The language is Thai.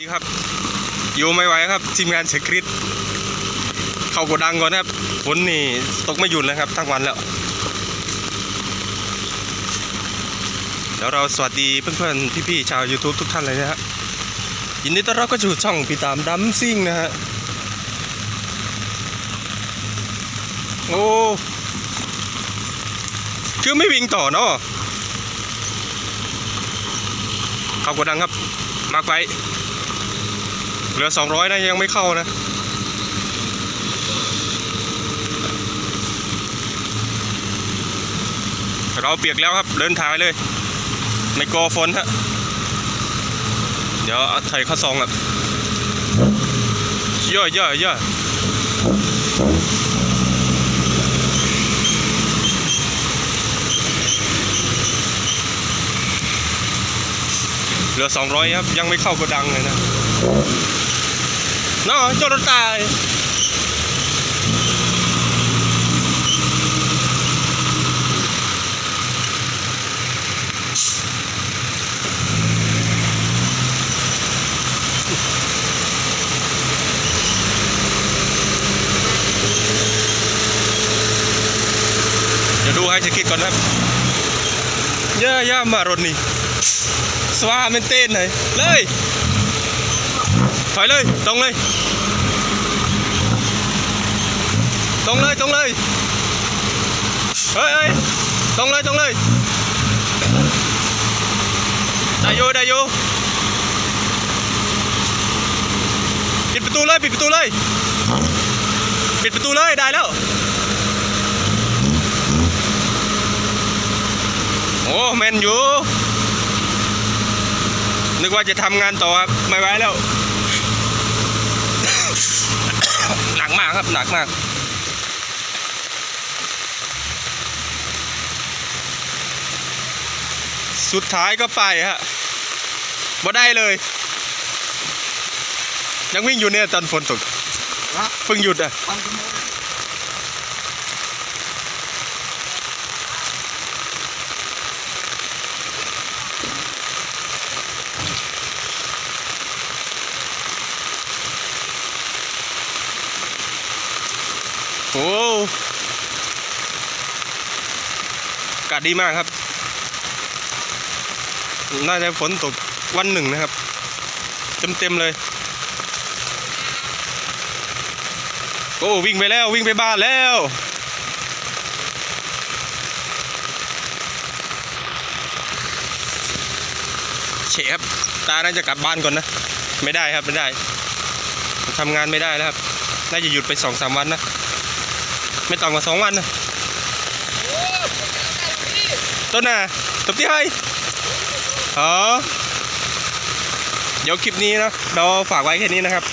ดีครับอยู่ไม่ไหวครับ ทีมงานเสกริดเข้ากดดังก่อนนะครับฝนนี่ตกไม่หยุดเลยครับทั้งวันแล้วเดี๋ยวเราสวัสดีเพื่อนๆพี่ๆชาว YouTube ทุกท่านเลยนะฮะยินดีต้อนรับก็สู่ช่องพี่ตามดัมซิ่งนะฮะโอ้คือไม่วิ่งต่อเนาะเข้ากดดังครับมากไว้ เหลือ 200นะยังไม่เข้านะเราเปียกแล้วครับเดินทางเลย ไม่กลัวฝนฮะเดี๋ยวเอาใส่ข้าวซองอะย่อย่อย่อเหลือ 200 ครับ ยังไม่เข้ากระดังเลยนะ No, yo no está. เดี๋ยวดูให้ช็คคิดก่อนนะครับย่าย่ามาร ถนี่สว่าเลยเลยถอยเลย ตรงเลย ตรงเลย ตรงเลย เฮ้ยเฮ้ยตรงเลย ตรงเลย ได้อยู่ได้อยู่ปิดประตูเลย ปิดประตูเลย ปิดประตูเลย ได้แล้ว โอ้แมนอยู่นึกว่าจะทำงานต่อครับ ไม่ไหวแล้ว หนัก มากครับหนักมากสุดท้ายก็ไปฮะบ่ได้เลย ยังวิ่งอยู่เนี่ยตอนฝนตกฮะเพิ่งหยุดอะ โอ้อากาศดีมากครับ น่าจะฝนตกวันหนึ่งนะครับ เต็มๆเลย โอ้วิ่งไปแล้ววิ่งไปบ้านแล้วเชฟตาน่าจะกลับบ้านก่อนนะ ไม่ได้ครับไม่ได้ทำงานไม่ได้แล้วครับ น่าจะหยุดไปสองสามวันนะ ไม่ต่ำกว่าสองวันนะต้นน่ะตบที่ให้อ๋อ เดี๋ยวคลิปนี้นะ เราฝากไว้แค่นี้นะครับ